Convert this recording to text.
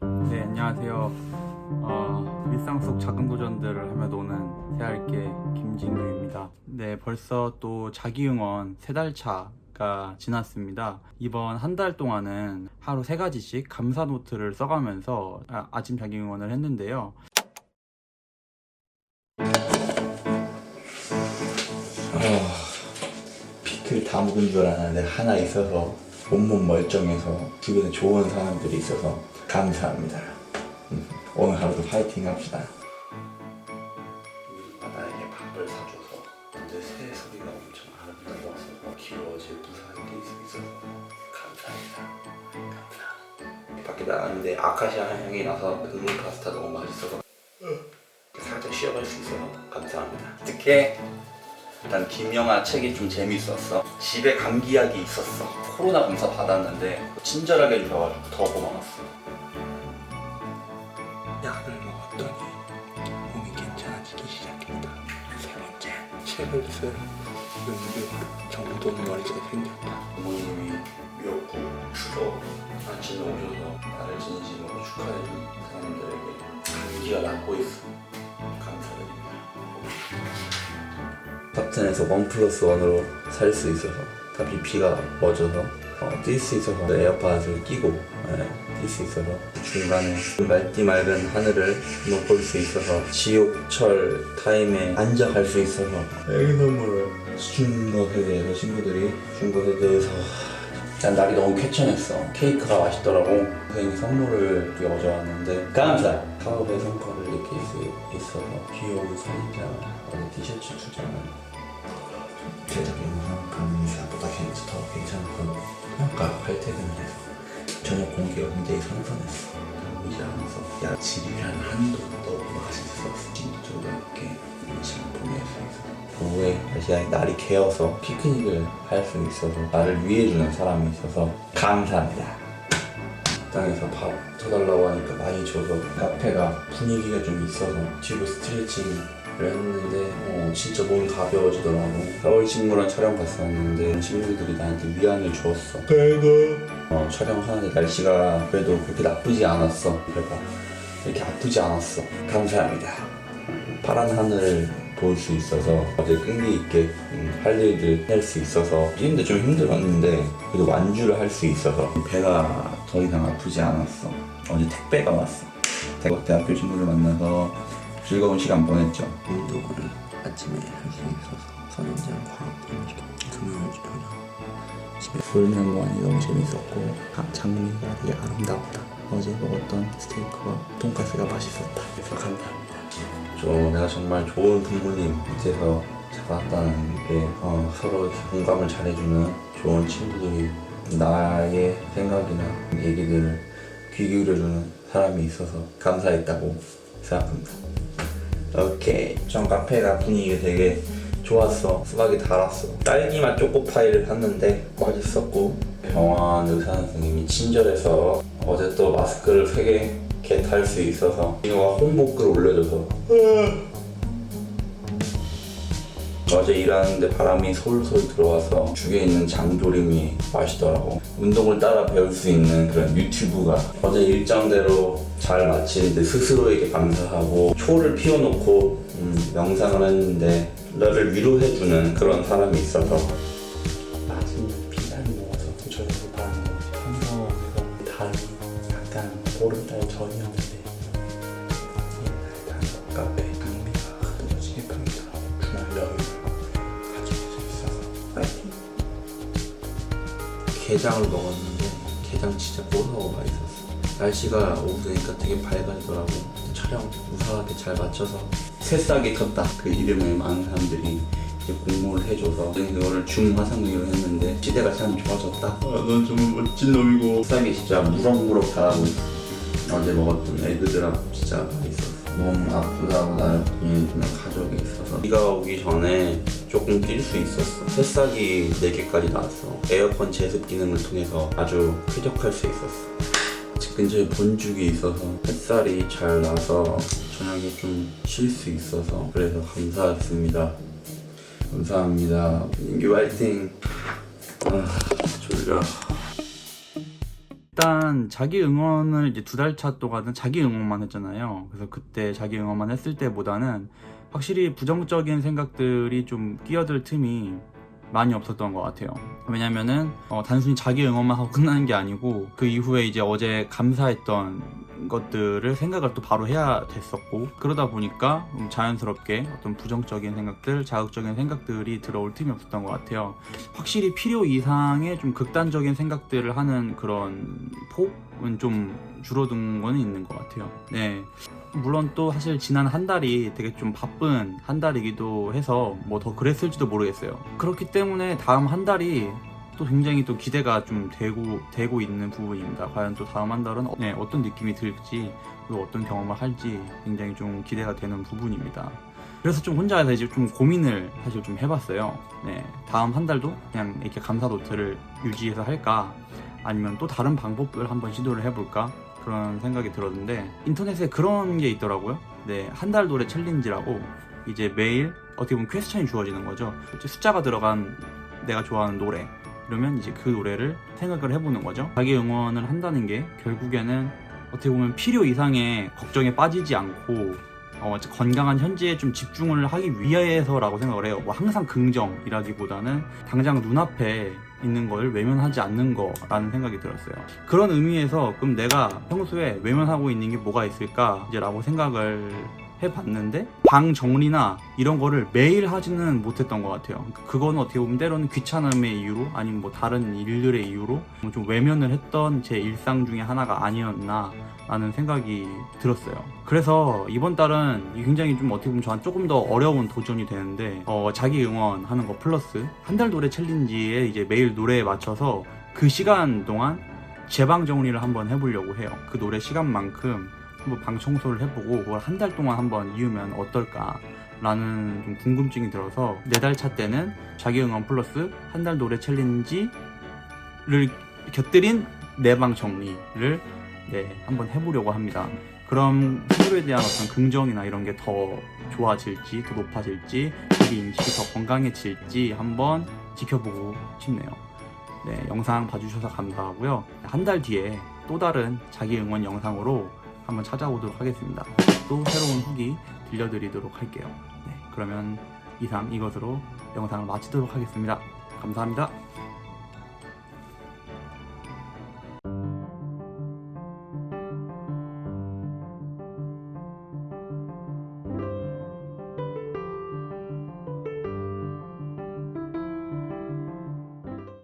네, 안녕하세요. 어, 일상 속 작은 도전들을 하며 노는 새알게 김진규입니다. 네, 벌써 또 자기 응원 세 달 차가 지났습니다. 이번 한 달 동안은 하루 세 가지씩 감사 노트를 써가면서 아, 아침 자기 응원을 했는데요. 피클 다 묵은 줄 알았는데 하나 있어서 온몸 멀쩡해서 주변에 좋은 사람들이 있어서 감사합니다. 음, 오늘 하루도 파이팅 합시다. 나에게 밥을 사줘서 근데 새 소리가 엄청 아름다워서 귀여워질 무사한 게 있어서 감사합니다. 감사합니다. 밖에 나갔는데 아카시아 향이 나서 그물 파스타 너무 맛있어서 살짝 쉬어갈 수 있어서 감사합니다. 어떡해? 일단 김영하 책이 좀 재밌었어. 집에 감기약이 있었어. 코로나 검사 받았는데 친절하게 해주셔가지고 더 고마웠어. 약을 먹었더니 몸이 괜찮아지기 시작했다. 세 번째, 책을 쓸 용기와 정돈머리가 생겼다. 부모님이 미역국, 추억, 아침에 오셔서 나를 진심으로 축하해준 사람들에게 감기가 낫고 있어. 파튼에서 원 플러스 원으로 살 수 있어서 다 BP가 멎어서 어, 뛸 수 있어서 에어팟을 끼고 예, 뛸 수 있어서 중간에 그 맑디 맑은 하늘을 볼 수 있어서 지옥철 타임에 앉아 갈 수 있어서 선물을 준 것에 대해서 친구들이 준 것에 대해서 난 날이 너무 쾌청했어. 케이크가 맛있더라고. 선생님이 선물을 어제 왔는데 감사! 사업의 성과를 느낄 수 있어서 귀여운 사진장 어제 티셔츠 두 장을 제작 영상 감이 생각보다 괜찮, 더 괜찮고 평가 발퇴근을 해서 저녁 공기가 굉장히 선선했어 이제 하면서 야 집이란 한도 너무 맛있었어. 진짜로 이렇게 시간 있어 오후에 다시 날이 개어서 피크닉을 할 수 있어서 나를 위해주는 사람이 있어서 감사합니다. 식당에서 밥 쳐달라고 하니까 많이 줘서 카페가 분위기가 좀 있어서 뒤로 스트레칭 을 했는데 어, 진짜 몸이 가벼워지더라고. 서울 식물원 촬영 갔었는데 친구들이 나한테 위안을 주었어. 그래도? 어, 촬영하는데 날씨가 그래도 그렇게 나쁘지 않았어. 배가 이렇게 아프지 않았어. 감사합니다. 파란 하늘을 볼 수 있어서 어제 끈기 있게 음, 할 일들 할 수 있어서 뛰는데 좀 힘들었는데 그래도 완주를 할 수 있어서 배가 더 이상 아프지 않았어. 어제 택배가 왔어. 대학 대학교 친구를 만나서 즐거운 시간 보냈죠. 운동을 아침에 할수 있어서 선인장 과학 금요일 저녁 집에 불면 무한이 너무 재밌었고 아, 장미가 되게 아름다웠다. 어제 먹었던 스테이크와 돈가스가 맛있었다. 그래서 감사합니다. 저 내가 정말 좋은 부모님 밑에서 자랐다는 게 어, 서로 공감을 잘해주는 좋은 친구들이 나의 생각이나 얘기들을 귀 기울여주는 사람이 있어서 감사했다고 생각합니다. 오케이. 전 카페가 분위기가 되게 좋았어. 수박이 달았어. 딸기맛 초코파이를 샀는데 맛있었고 병원 의사 선생님이 친절해서 어제 또 마스크를 3개 겟할 수 있어서 이거가 홍보글 올려줘서 어제 일하는데 바람이 솔솔 들어와서 죽에 있는 장조림이 맛있더라고 운동을 따라 배울 수 있는 그런 유튜브가 어제 일정대로 잘 마치는데 스스로에게 감사하고 초를 피워놓고 음, 명상을 했는데 너를 위로해주는 그런 사람이 있어서. 맛있는 피자를 먹어서 저녁에 바람 한성에서 달이 약간 보름달 전이었는데 옛날 단속 카페 게장을 먹었는데 게장 진짜 고소하고 맛있었어 날씨가 오후 되니까 되게 밝아지더라고. 촬영 무사하게 잘 마쳐서. 새싹이 컸다. 그 이름을 많은 사람들이 공모를 해줘서 그거를 중화상으로 했는데 시대가 참 좋아졌다. 아, 넌 정말 멋진 놈이고. 새싹이 진짜 무럭무럭 자라고 어제 먹었던 에그드랍 진짜 맛있었어. 몸 아프다고 나를 보내주는 가족이 있어서. 비가 오기 전에 조금 뛸 수 있었어. 새싹이 4개까지 나왔어. 에어컨 제습 기능을 통해서 아주 쾌적할 수 있었어. 집 근처에 본죽이 있어서 햇살이 잘 나서 저녁에 좀 쉴 수 있어서 그래서 감사했습니다. 감사합니다. 민규 화이팅! 아 졸려. 일단 자기 응원을 이제 두 달 차 동안은 자기 응원만 했잖아요. 그래서 그때 자기 응원만 했을 때보다는 확실히 부정적인 생각들이 좀 끼어들 틈이 많이 없었던 것 같아요. 왜냐면은 어, 단순히 자기 응원만 하고 끝나는 게 아니고 그 이후에 이제 어제 감사했던 것들을 생각을 또 바로 해야 됐었고 그러다 보니까 음, 자연스럽게 어떤 부정적인 생각들, 자극적인 생각들이 들어올 틈이 없었던 것 같아요. 확실히 필요 이상의 좀 극단적인 생각들을 하는 그런 폭은 좀 줄어든 거는 있는 것 같아요. 네. 물론 또 사실 지난 한 달이 되게 좀 바쁜 한 달이기도 해서 뭐 더 그랬을지도 모르겠어요. 그렇기 때문에 다음 한 달이 또 굉장히 또 기대가 좀 되고 되고 있는 부분입니다. 과연 또 다음 한 달은 어- 네, 어떤 느낌이 들지 또 어떤 경험을 할지 굉장히 좀 기대가 되는 부분입니다. 그래서 좀 혼자서 이제 좀 고민을 사실 좀 해봤어요. 네, 다음 한 달도 그냥 이렇게 감사 노트를 유지해서 할까 아니면 또 다른 방법을 한번 시도를 해볼까 그런 생각이 들었는데 인터넷에 그런 게 있더라고요. 네, 한 달 노래 챌린지라고 이제 매일 어떻게 보면 퀘스천이 주어지는 거죠. 숫자가 들어간 내가 좋아하는 노래 이러면 이제 그 노래를 생각을 해보는 거죠. 자기 응원을 한다는 게 결국에는 어떻게 보면 필요 이상의 걱정에 빠지지 않고 어, 건강한 현재에 좀 집중을 하기 위해서라고 생각을 해요. 뭐 항상 긍정이라기보다는 당장 눈앞에 있는 걸 외면하지 않는 거라는 생각이 들었어요. 그런 의미에서 그럼 내가 평소에 외면하고 있는 게 뭐가 있을까 이제라고 생각을 해봤는데 방 정리나 이런 거를 매일 하지는 못했던 것 같아요. 그거는 어떻게 보면 때로는 귀찮음의 이유로 아니면 뭐 다른 일들의 이유로 좀 외면을 했던 제 일상 중에 하나가 아니었나 라는 생각이 들었어요. 그래서 이번 달은 굉장히 좀 어떻게 보면 저한 조금 더 어려운 도전이 되는데 어, 자기 응원하는 거 플러스 한 달 노래 챌린지에 이제 매일 노래에 맞춰서 그 시간 동안 재방 정리를 한번 해보려고 해요. 그 노래 시간만큼 한번 방 청소를 해보고 그걸 한 달 동안 한번 이으면 어떨까 라는 좀 궁금증이 들어서 네 달 차 때는 자기 응원 플러스 한 달 노래 챌린지를 곁들인 내 방 정리를 네, 한번 해보려고 합니다. 그럼 스스로에 대한 어떤 긍정이나 이런 게 더 좋아질지, 더 높아질지, 자기 인식이 더 건강해질지 한번 지켜보고 싶네요. 네, 영상 봐주셔서 감사하고요. 한 달 뒤에 또 다른 자기 응원 영상으로 한번 찾아오도록 하겠습니다. 또 새로운 후기 들려드리도록 할게요. 네, 그러면 이상 이것으로 영상을 마치도록 하겠습니다. 감사합니다.